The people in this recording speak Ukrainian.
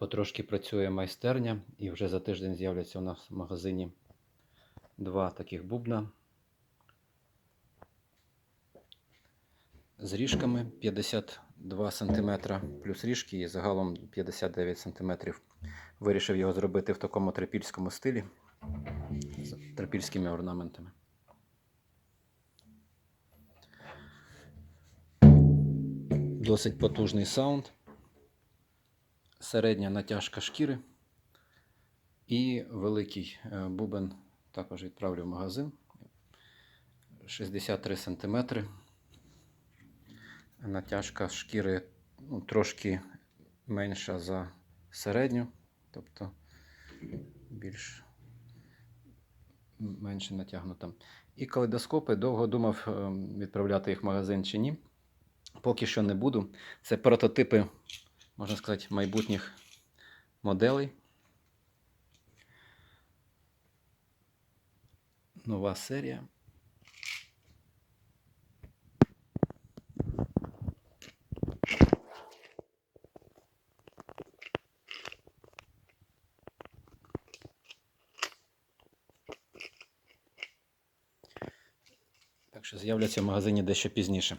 Потрошки працює майстерня, і вже за тиждень з'являться у нас в магазині два таких бубна з ріжками 52 см, плюс ріжки і загалом 59 см. Вирішив його зробити в такому трипільському стилі з трипільськими орнаментами. Досить потужний саунд, середня натяжка шкіри і великий е, бубен також відправлю в магазин. 63 см. Натяжка шкіри ну, трошки менша за середню, тобто більш менше натягнута. І калейдоскопи довго думав е, відправляти їх в магазин чи ні. Поки що не буду. Це прототипи, можна сказати, майбутніх моделей. Нова серія. Так що з'являться в магазині дещо пізніше.